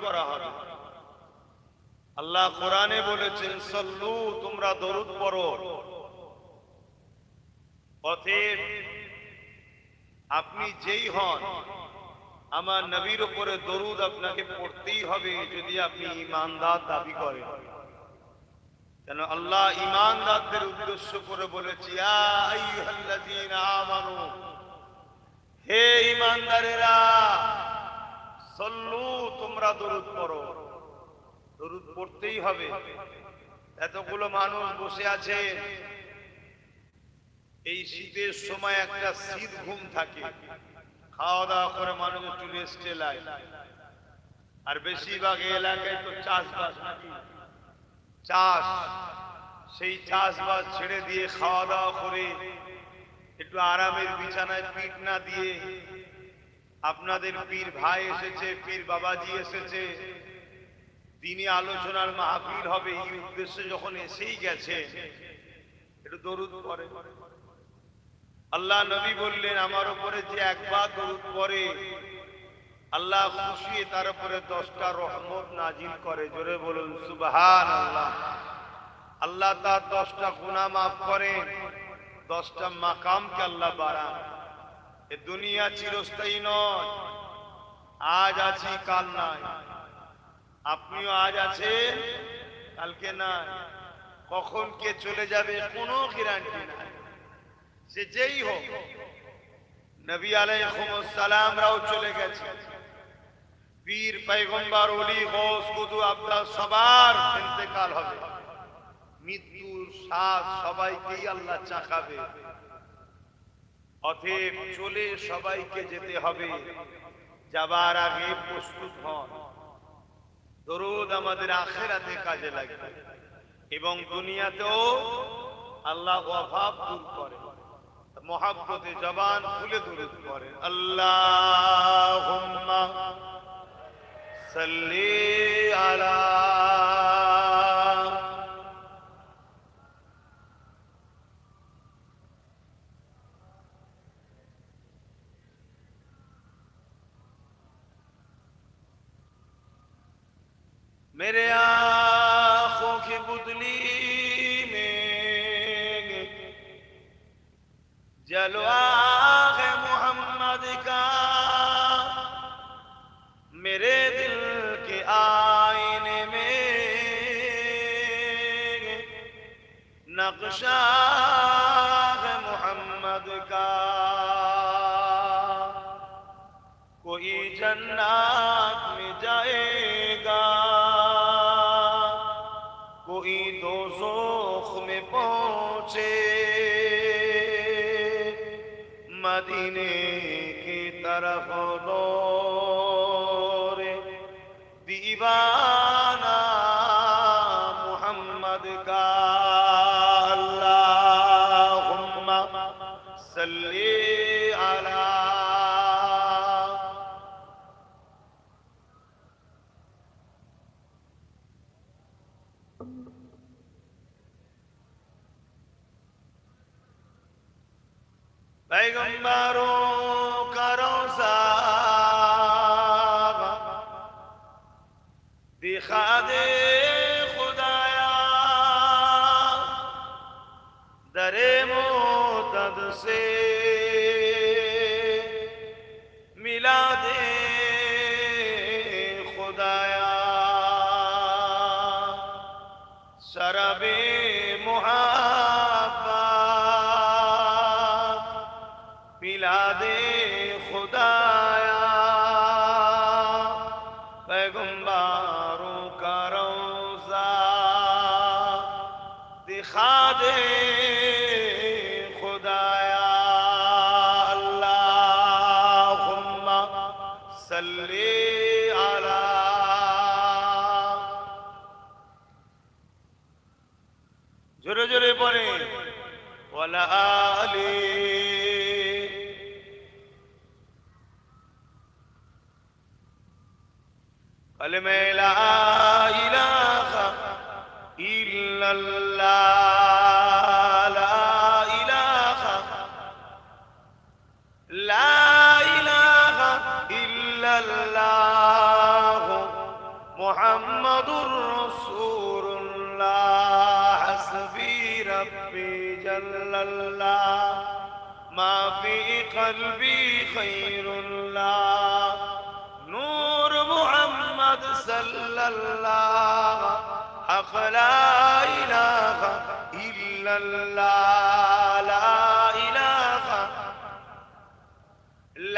করা হবে। আল্লাহ কোরআনে বলেছেন, সল্লু, তোমরা দরুদ পড়ো। অতএব আপনি যেই হন, আমার নবীর উপরে দরুদ আপনাকে পড়তেই হবে যদি আপনি ইমানদার দাবি করেন। কেন আল্লাহ ইমানদারদের উদ্দেশ্য করে বলেছি, "ইয়া আইয়ুহাল্লাযীনা আমানু, হে ইমানদারেরা সল্লু তোমরা দরুদ পড়ো। দরুদ পড়তেই হবে। এতগুলো মানুষ বসে আছে। এই শীতের সময় একটা শীত ঘুম থাকে। খাওয়া দাওয়া করে মানুষ একটু রেস্টে আর বেশিরভাগ এলাকায় তো চাষবাস নাকি? চাষ, সেই চাষবাস ছেড়ে দিয়ে খাওয়া দাওয়া করে একটু আরামের বিছানায় পিঠ না দিয়ে আপনাদের পীর ভাই এসেছে, পীর বাবাজি এসেছে। দিনে আলোচনার মাহফিল হবে এই উদ্দেশ্যে যখন এসেই গেছে, একটু দরুদ পরে আল্লাহ নবী বললেন, আমার উপরে যে একবার দরুদ পরে আল্লাহ খুশি, তার উপরে দশটা রহমত নাজিল করে। জোরে বলুন সুবহান আল্লাহ আল্লাহ তার দশটা গুনাহ মাফ করে দশটা মাকামকে আল্লাহ বাড়ান। এ দুনিয়া চিরস্থায়ী নয়। আজ আছি, কাল নাই। আপনিও আজ আছেন, কালকে না কখন কে চলে যাবে কোনো গ্যারান্টি নাই। সে যেই হোক, নবী আলাইহিস সালামরাও চলে গেছে। পীর পয়গম্বর ওলি গৌস কুতু আব্দাল সবার ইন্তেকাল হবে। মৃত্যুর স্বাদ সবাইকেই আল্লাহ চাকাবে অতএব চলে সবাইকে যেতে হবে। যাবার আগে প্রস্তুত হন। দরুদ আমাদের আখেরাতে কাজে লাগবে এবং দুনিয়াতেও আল্লাহ অভাব দূর করে মহাব্বতে জবান খুলে দরুদ করেন আল্লাহ সাল্লি আলা میرے آنکھوں کی بدلی میں جلوہ محمد کا۔ میرے دل کے آئینے میں نقشہ محمد کا۔ کوئی جنات مدینے کی طرف पैगंबरों যাবে لا إله إلا الله محمد رسول الله. حسبي ربي جل الله. ما في قلبي خير الله نور محمد صلى الله. حق لا إله إلا الله.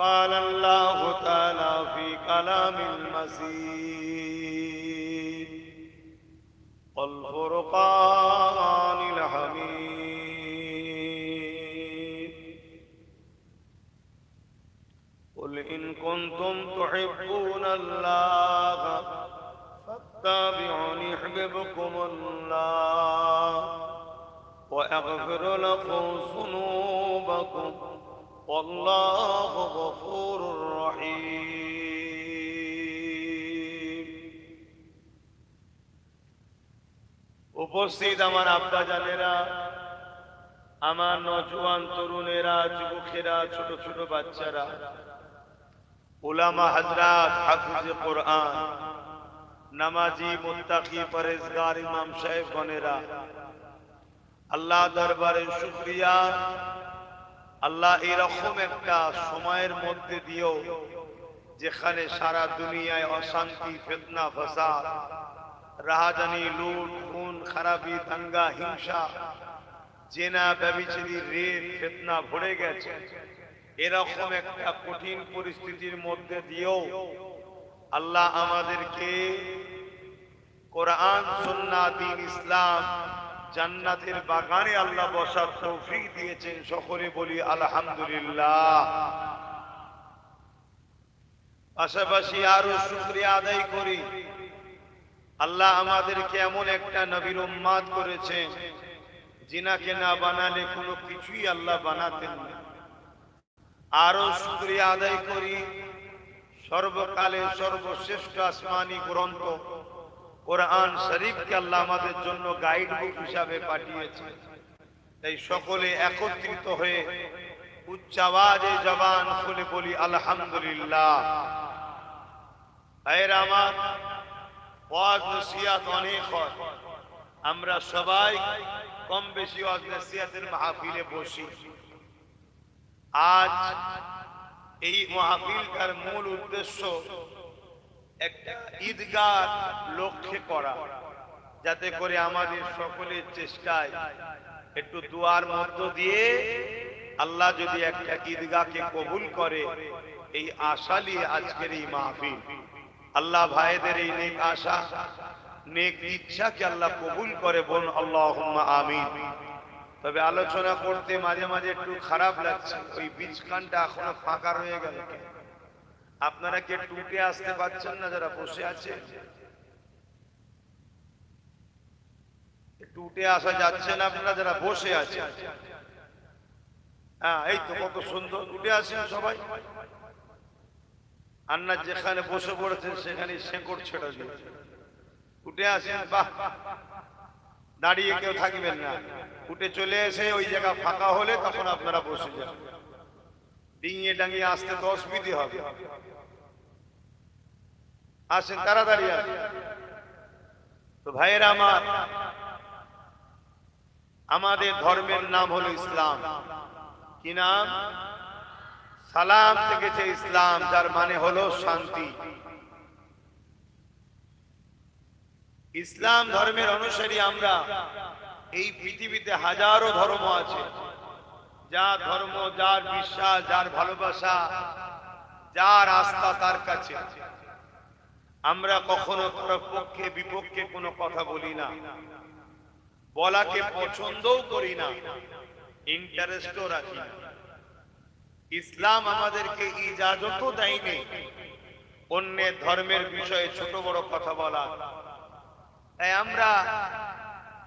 وقال الله تعالى في كلام المسيح والفرقان الحميد. قل إن كنتم تحبون الله فاتبعوني يحببكم الله ويغفر لكم ذنوبكم. والله غفور رحيم উপস্থিত আমার আব্বা জানেরা আমার নজওয়ান তরুণেরা যুবকেরা ছোট ছোট বাচ্চারা উলামা হাজরাত হাফিজে কোরআন নামাজি মুত্তাকি পরেজগার ইমাম সাহেব গনেরা আল্লাহ দরবারে শুকরিয়া আল্লাহ এরকম একটা সময়ের মধ্যে দিয়েও যেখানে সারা দুনিয়ায় অশান্তি, ফেতনা, ফসাদ, রাহাজানি, লুট, খুন, খারাপি, দাঙ্গা, হিংসা, জেনা, ব্যবিচারী, রেপ, ফেতনা ভরে গেছে। এরকম একটা কঠিন পরিস্থিতির মধ্যে দিয়েও আল্লাহ আমাদেরকে কোরআন, সুন্নাহ, দিন, ইসলাম জান্নাতের বাগানে আল্লাহ বসার তৌফিক দিয়েছেন। সকলে বলি, আলহামদুলিল্লাহ। পাশাপাশি আরও শুক্রিয়া আদায় করি। আল্লাহ আমাদেরকে এমন একটা নবীর উম্মাদ করেছেন জিনাকে না বানালে কোনো কিছুই আল্লাহ বানাতেন না। আরও শুক্রিয়া আদায় করি। সর্বকালে সর্বশ্রেষ্ঠ আসমানি গ্রন্থ কোরআন শরীফকে আল্লাহ আমাদের জন্য গাইড বুক হিসাবে পাঠিয়েছে। তাই সকলে একত্রিত হয়ে উচ্চাবাজে জবান খুলে বলি, আলহামদুলিল্লাহ। ভাইয়েরা আমার, ওয়াজ অনেক হয়। আমরা সবাই কম বেশি ওয়াজ মাহফিলে বসি। আজ এই মাহফিলটার মূল উদ্দেশ্য একটা ঈদগাহ লক্ষ্যে করা। যাতে করে আমাদের সকলের চেষ্টায় একটু দুয়ার মধ্য দিয়ে আল্লাহ যদি একটা ঈদগাহকে কবুল করে, এই আশা নিয়ে আজকের এই মাহফিল। আল্লাহ ভাইদের এই নেক আশা, নেক ইচ্ছাকে আল্লাহ কবুল করে বোন আল্লাহ আমিন। তবে আলোচনা করতে মাঝে মাঝে একটু খারাপ লাগছে। ওই বীজখানটা এখনও ফাঁকা রয়ে গেল আপনারা কে টুটে আসতে পারছেন না যারা বসে আছে? টুটে আসা যাচ্ছে না আপনারা যারা বসে আছে। হ্যাঁ এই তো কত সুন্দর, উঠে আসেন সবাই। আন্না যেখানে বসে পড়েছেন সেখানে শেকড় ছেড়ে দিয়েছে উঠে আসেন, বাহ। দাঁড়িয়ে কেউ থাকবেন না। উঠে চলে এসে ওই জায়গা ফাঁকা হলে তখন আপনারা বসে যান। ডিঙিয়ে ডাঙিয়ে আসতে তো অসুবিধে হবে। আসেন, তাড়াতাড়ি আসেন। তো ভাইয়েরা আমার, আমাদের ধর্মের নাম হলো ইসলাম। কি নাম? সালাম থেকেছে ইসলাম, যার মানে হলো শান্তি। ইসলাম ধর্মের অনুসারী আমরা। এই পৃথিবীতে হাজারো ধর্ম আছে। যার ধর্ম, যার বিশ্বাস, যার ভালোবাসা, যার আস্থা তার কাছে। আমরা কখনো পক্ষে, বিপক্ষে কোনো কথা বলি না। বলাকে পছন্দও করি না। ইন্টারেস্টও রাখি ইসলাম আমাদেরকে ইজাজতও দেয়নি। অন্যের ধর্মের বিষয়ে ছোট বড় কথা বলা। তাই আমরা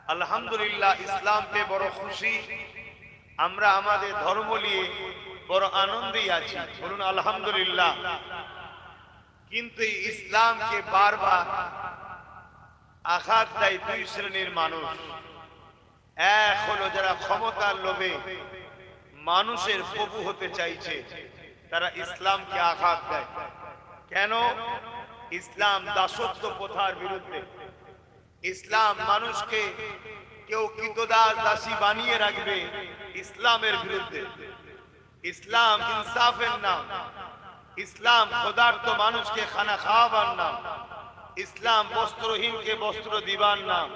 আলহামদুলিল্লাহ ইসলামকে বড় খুশি। আমরা আমাদের ধর্ম নিয়ে বড় আনন্দেই আছি। বলুন, আলহামদুলিল্লাহ। কিন্তু ইসলামকে বারবার আঘাত দেয় দুই শ্রেণির মানুষ। এক হলো যারা ক্ষমতার লোভে মানুষের প্রভু হতে চাইছে, তারা ইসলামকে আঘাত দেয়। কেন? ইসলাম দাসত্ব প্রথার বিরুদ্ধে। ইসলাম মানুষকে কেউ কৃতদাস দাসী বানিয়ে রাখবে ইসলামের বিরুদ্ধে? ইসলাম ইনসাফের নাম। ইসলাম ক্ষুধার্ত মানুষকে খানা খাওয়াবার নাম। ইসলাম বস্ত্রহীনকে বস্ত্র দিবার নাম।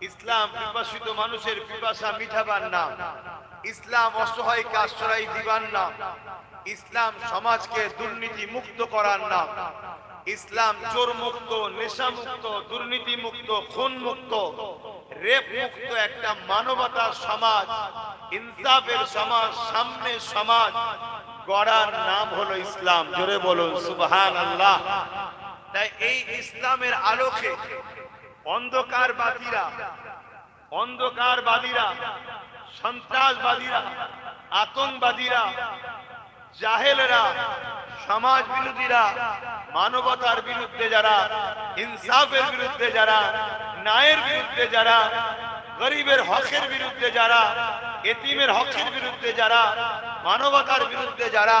ইসলাম পিপাসিত মানুষের পিপাসা মিঠাবার নাম। ইসলাম অসহায়কে আশ্রয় দিবার নাম। ইসলাম সমাজকে দুর্নীতি মুক্ত করার নাম। ইসলাম চোর মুক্ত নেশা মুক্ত দুর্নীতি মুক্ত খুন মুক্ত একটা মানবতার সমাজ, ইনসাফের সমাজ সামনের সমাজ, গড়ার নাম হলো ইসলাম। জোরে বলুন সুবহান আল্লাহ তাই এই ইসলামের আলোকে অন্ধকারবাদীরা অন্ধকারবাদীরা, সন্ত্রাসবাদীরা, আতঙ্কবাদীরা, জাহেলেরা সমাজ বিরোধীরা মানবতার বিরুদ্ধে যারা, ইনসাফের বিরুদ্ধে যারা ন্যায়ের বিরুদ্ধে যারা, গরিবের হকের বিরুদ্ধে যারা, এতিমের হকের বিরুদ্ধে যারা, মানবতার বিরুদ্ধে যারা,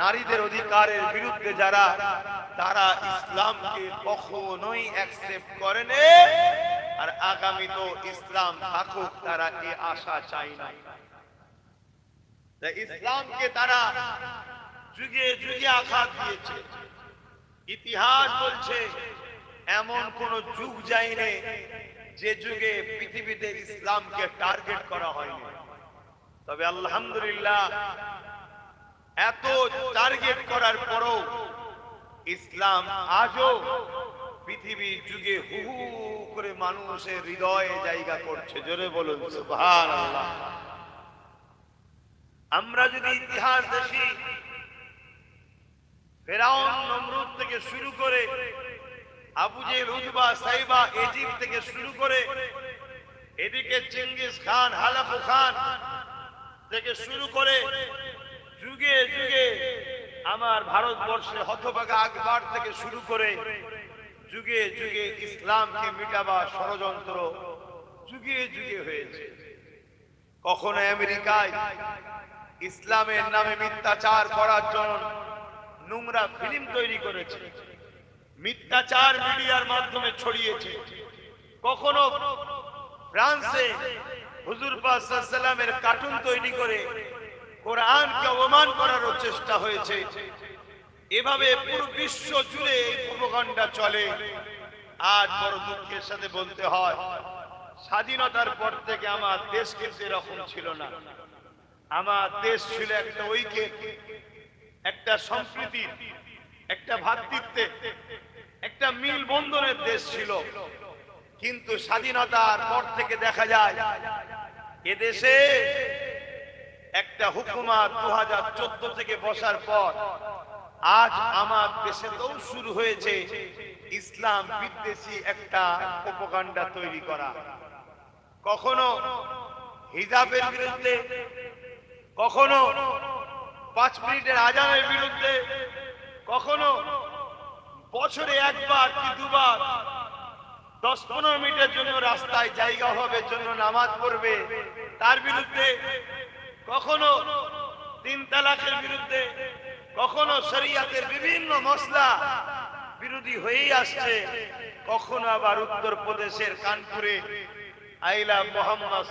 নারীদের অধিকারের বিরুদ্ধে যারা, তারা ইসলামকে কখনোই অ্যাকসেপ্ট করেন আর আগামী তো ইসলাম থাকুক, তারা এ আশা চায় না। ইসলামকে তারা যুগে যুগে আঘাত দিয়েছে। ইতিহাস বলছে এমন কোন যুগ যায়নি যে যুগে পৃথিবীতে ইসলামকে টার্গেট করা হয়নি। তবে আলহামদুলিল্লাহ, এত টার্গেট করার পরও ইসলাম আজও পৃথিবীর যুগে হু করে মানুষের হৃদয়ে জায়গা করছে। জোরে বলুন আমরা যদি ইতিহাস দেখি, ফেরাউন নমরুদ থেকে শুরু করে আবু জেল উজবা সাইবা ইজিপ্ট থেকে শুরু করে এদিকে চেঙ্গিস খান হালাকু খান থেকে শুরু করে যুগে যুগে আমার ভারতবর্ষে হতভাগা আকবর থেকে শুরু করে যুগে যুগে ইসলামকে মিটাবার ষড়যন্ত্র যুগে যুগে হয়েছে। কখনো আমেরিকায় ইসলামের নামে মিথ্যাচার করার জন্য নোংরা ফিল্ম তৈরি করেছে। মিথ্যাচার মিডিয়ার মাধ্যমে ছড়িয়েছে। কখনো ফ্রান্সে হুজুর সাল্লামের কার্টুন তৈরি করে কোরআনকে অপমান করারও চেষ্টা হয়েছে। এভাবে পুরো বিশ্ব জুড়ে এই চলে। আজ বড় দুঃখের সাথে বলতে হয়, স্বাধীনতার পর থেকে আমার দেশ কিন্তু এরকম ছিল না। আমার দেশ ছিল একটা ঐক্যে, একটা সম্প্রীতি একটা ভ্রাতৃত্বে একটা মিল বন্ধনের দেশ ছিল। কিন্তু স্বাধীনতার পর থেকে দেখা যায় এদেশে একটা হুকুমাত দু হাজার চোদ্দ থেকে বসার পর আজ আমার দেশে তো শুরু হয়েছে ইসলাম বিদ্বেষী একটা উপকাণ্ডা তৈরি করা। কখনো হিজাবের বিরুদ্ধে, কখনো পাঁচ মিনিটের আজানের বিরুদ্ধে, কখনো বছরে একবার কি দুবার? দশ পনেরো মিনিটের জন্য রাস্তায় জায়গা হবে, জন্য নামাজ পড়বে। তার বিরুদ্ধে কখনো তিন তালাকের বিরুদ্ধে, কখনো শরিয়াতের বিভিন্ন মশলা বিরোধী হয়েই আসছে। কখনো আবার উত্তর প্রদেশের কানপুরে আইলা মোহাম্মদ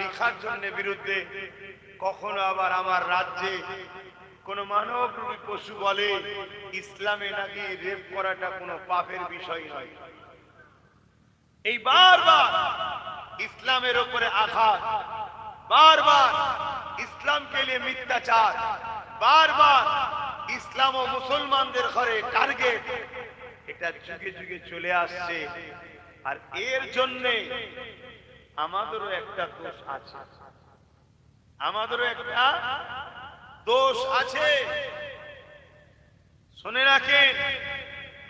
লিখার জন্য বিরুদ্ধে, কখনো আবার আমার রাজ্যে কোন মানব রূপী পশু বলে, ইসলামে নাকি রেপ করাটা কোনো পাপের বিষয় নয়। এই বারবার ইসলামের উপরে আঘাত, বারবার ইসলামকে নিয়ে মিথ্যাচার, বারবার ইসলাম ও মুসলমানদের ঘরে টার্গেট এটা যুগে যুগে চলে আসছে। আর এর জন্যে আমাদেরও একটা দোষ আছে। আমাদেরও একটা দোষ আছে। শুনে রাখেন,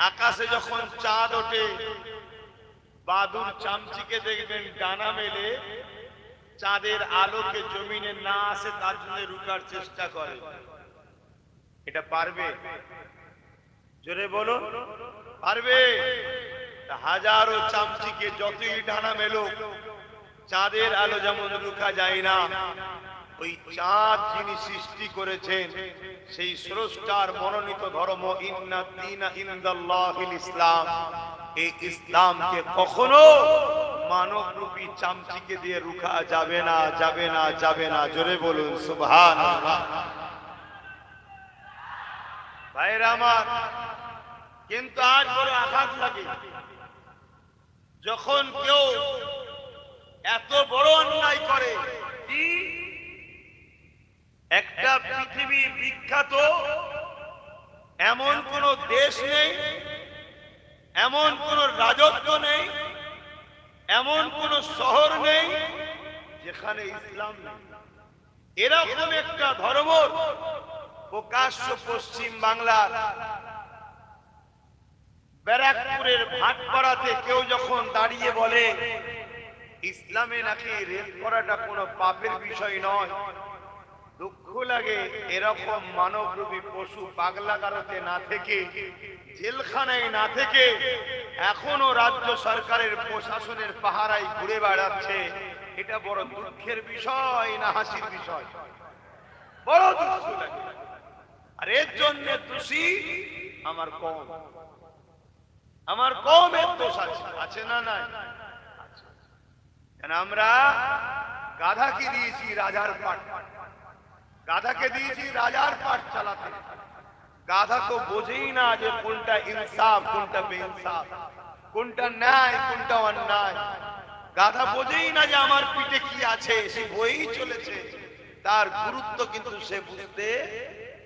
আকাশে যখন চাঁদ ওঠে, বাদুর চামচিকে দেখবেন ডানা মেলে, চাঁদের আলোকে জমিনে না আসে তার জন্য রুকার চেষ্টা করে। এটা পারবে? জোরে বলো পারবে? হাজারো চামচিকে যতই ডানা মেলো চাঁদের আলো যেমন রুখা যায় না ওই চাঁদ যিনি সৃষ্টি করেছেন, সেই স্রষ্টার মনোনীত ধর্ম ইসলাম। এই ইসলামকে কখনো মানব রূপী চামচিকে দিয়ে রুখা যাবে না যাবে না যাবে না। জোরে বলুন, সুবহানাল্লাহ। ভাইরা আমার, কিন্তু আজ বড় আঘাত লাগে। যখন কেউ এত বড় অন্যায় করে একটা পৃথিবী বিখ্যাত, এমন কোন দেশ নেই, এমন কোন রাজত্ব নেই, এমন কোন শহর নেই যেখানে ইসলাম নেই। এরকম একটা ধর্ম প্রকাশ্য পশ্চিম বাংলার। ব্যারাকপুরের ভাটপাড়াতে কেউ যখন দাঁড়িয়ে বলে, ইসলামে নাকি রেল করাটা কোনো পাপের বিষয় নয়? দুঃখ লাগে এরকম মানবরূপী পশু পাগলা পাগলাগারতে না থেকে, জেলখানায় না থেকে, এখনও রাজ্য সরকারের প্রশাসনের পাহারায় ঘুরে বেড়াচ্ছে। এটা বড় দুঃখের বিষয় না হাসির বিষয়? বড় দুঃখ লাগে। আর এর জন্য দোষী আমার কম। আমার কমের দোষ আছে। আছে না নাই? আমরা গাধাকে দিয়েছি রাজার পাট। গাধাকে দিয়েছি রাজার পাট চালাতে। গাধা তো বোঝেই না যে কোনটা ইনসাফ, কোনটা বেইনসাফ, কোনটা ন্যায়, কোনটা অন্যায়। গাধা বোঝেই না যে আমার পিঠে কি আছে, সে বই চলেছে। তার গুরুত্ব কিন্তু সে বুঝতে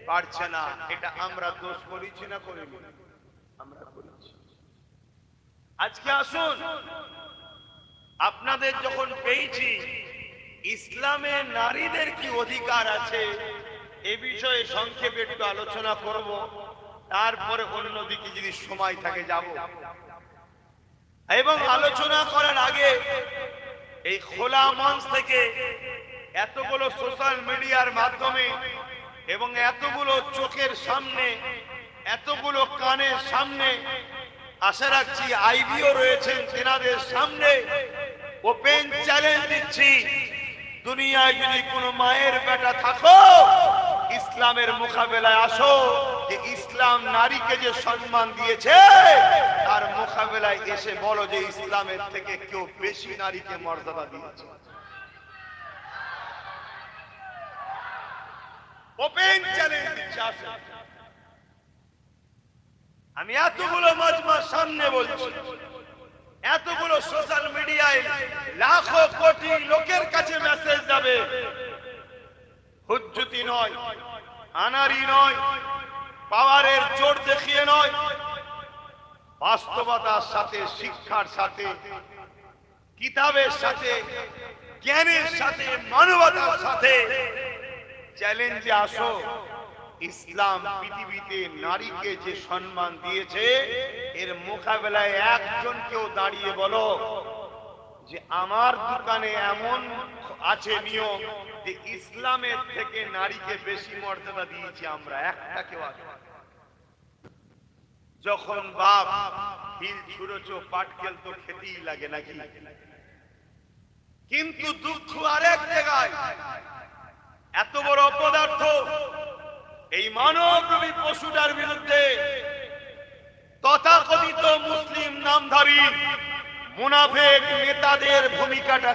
পারছে না। এটা আমরা দোষ করেছি না করিনি? আমরা করেছি আজকে আসুন, আপনাদের যখন পেয়েছি ইসলামে নারীদের কি অধিকার আছে? এ বিষয়ে সংক্ষেপে একটু আলোচনা করব। তারপরে অন্যদিকে যদি সময় থাকে, যাব। এবং আলোচনা করার আগে এই খোলা মঞ্চ থেকে এতগুলো সোশ্যাল মিডিয়ার মাধ্যমে এবং এতগুলো চোখের সামনে, এতগুলো কানের সামনে, আশা রাখছি আইবিও রয়েছেন তেনাদের সামনে, ওপেন চ্যালেঞ্জ দিচ্ছি। দুনিয়ায় যদি কোনো মায়ের বেটা থাকো, ইসলামের মোকাবেলায় আসো, যে ইসলাম নারীকে যে সম্মান দিয়েছে, তার মোকাবেলায় এসে বলো যে ইসলামের থেকে কেউ বেশি নারীকে মর্যাদা দিয়েছে। ওপেন আমি এতগুলো মজমার সামনে বলছি এতগুলো সোশ্যাল মিডিয়ায় লাখো কোটি লোকের কাছে মেসেজ যাবে। হুজ্জুতি নয়, আনারি নয়, পাওয়ারের জোর দেখিয়ে নয়। বাস্তবতার সাথে, শিক্ষার সাথে, কিতাবের সাথে, জ্ঞানের সাথে, মানবতার সাথে। চ্যালেঞ্জে আসো। ইসলাম পৃথিবীতে নারীকে যে সম্মান দিয়েছে, এর মোকাবেলায় একজন কেউ দাঁড়িয়ে বলো যে আমার দোকানে এমন আছে নিয়ম যে ইসলামের থেকে নারীকে বেশি মর্যাদা দিয়েছি আমরা, একটা কেউ আছে। যখন বাপ হিল ছুড়েছো, পাটকেল তো খেতেই লাগে নাকি? কিন্তু দুঃখ আরেক জায়গায়। এত বড় অপদার্থ এই মানবরূপী পশুটার বিরুদ্ধে তথাকথিত মুসলিম নামধারী মুনাফেক নেতাদের ভূমিকাটা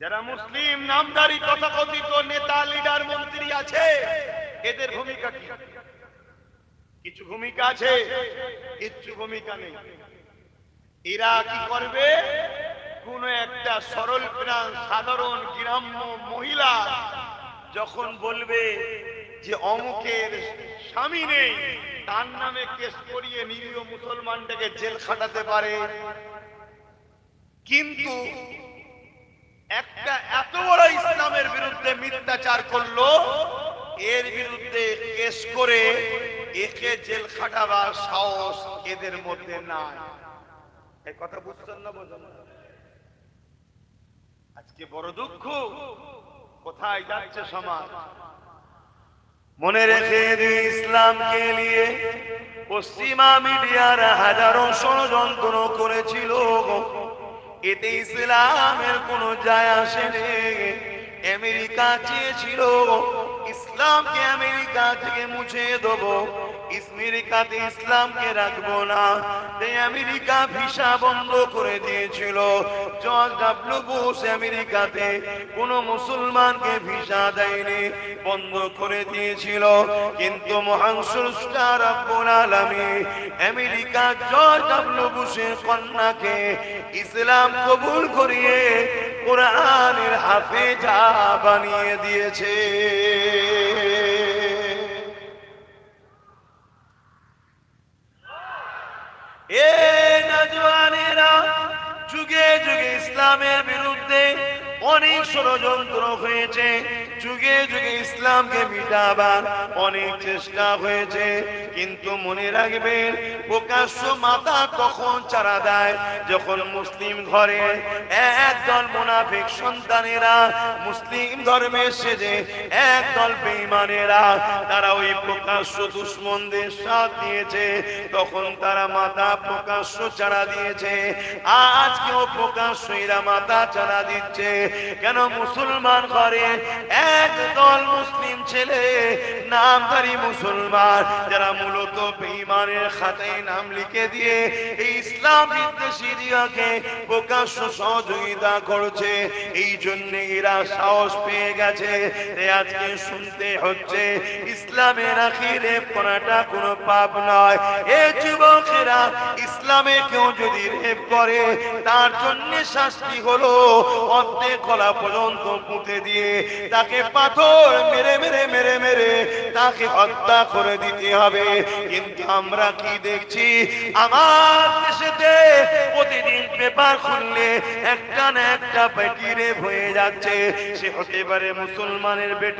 যারা মুসলিম নামধারী তথাকথিত নেতা, লিডার, মন্ত্রী আছে, এদের ভূমিকা কি? কিছু ভূমিকা আছে কিছু ভূমিকা নেই। এরা কি করবে? কোন একটা সরল প্রাণ সাধারণ গ্রাম্য মহিলা যখন বলবে যে অমুকের স্বামী নেই, তার নামে কেস করিয়ে নিরীহ মুসলমানটাকে জেল খাটাতে পারে। কিন্তু একটা এত বড় ইসলামের বিরুদ্ধে মিথ্যাচার করল, এর বিরুদ্ধে কেস করে একে জেল খাটাবার সাহস এদের মধ্যে নাই। এই কথা বুঝছেন না বোঝেন আজকে বড় দুঃখ। কোথায় যাচ্ছে সমাজ? মনে রেখে ইসলামকে নিয়ে। পশ্চিমা মিডিয়ার হাজারো ষড়যন্ত্র করেছিল এতে ইসলামের কোনো যায় আসে আমেরিকা চেয়েছিল ইসলামকে আমেরিকা থেকে মুছে দেবো। ইসলামকে রাখব না। আমেরিকা ভিসা বন্ধ করে দিয়েছিল। জর্জ ডাব্লিউ বুশ আমেরিকাতে কোন মুসলমানকে ভিসা দেয়নি, বন্ধ করে দিয়েছিল। কিন্তু মহান স্রষ্টা রব্বুল আলামিন আমেরিকা জর্জ ডাব্লিউ বুশের কন্যাকে ইসলাম কবুল করিয়ে কোরআনের হাফেজা বানিয়ে দিয়েছে এ নজওয়ানেরা যুগে যুগে ইসলামের বিরুদ্ধে অনেক ষড়যন্ত্র হয়েছে। যুগে যুগে ইসলামকে মিটাবার অনেক চেষ্টা হয়েছে। কিন্তু মনে রাখবেন, প্রকাশ্য মাতা তখন চারা দেয় যখন মুসলিম ঘরে একদল মুনাফিক সন্তানেরা মুসলিম ধর্মে সেজে একদল বেঈমানেরা তারা ওই প্রকাশ্য দুশ্মনদের সাথ দিয়েছে। তখন তারা মাথা প্রকাশ্য চারা দিয়েছে। আজকেও প্রকাশ্য এরা মাথা চারা দিচ্ছে। কেন মুসলমান ঘরে একদল মুসলিম ছেলে, নামধারী মুসলমান, যারা মূলত বেঈমানের খাতায় নাম লিখে দিয়ে এই ইসলাম দিয়াকে প্রকাশ্য সহযোগিতা করছে। এই জন্য এরা সাহস পেয়ে গেছে। আজকে শুনতে হচ্ছে, ইসলামের আখিরে করাটা কোনো পাপ নয়। এ যুবকেরা ইসলামে কেউ যদি রেপ করে, তার জন্য শাস্তি হলো অর্ধেক গলা পর্যন্ত পুঁতে দিয়ে তাকে পাথর মেরে মেরে মেরে মেরে তাকে হত্যা করে দিতে হবে। কিন্তু আমরা কি দেখছি? আমার দেশেতে প্রতিদিন পেপার খুললে একটা না একটা বেটি রেপ হয়ে যাচ্ছে। সে হতে পারে মুসলমানের বেটি।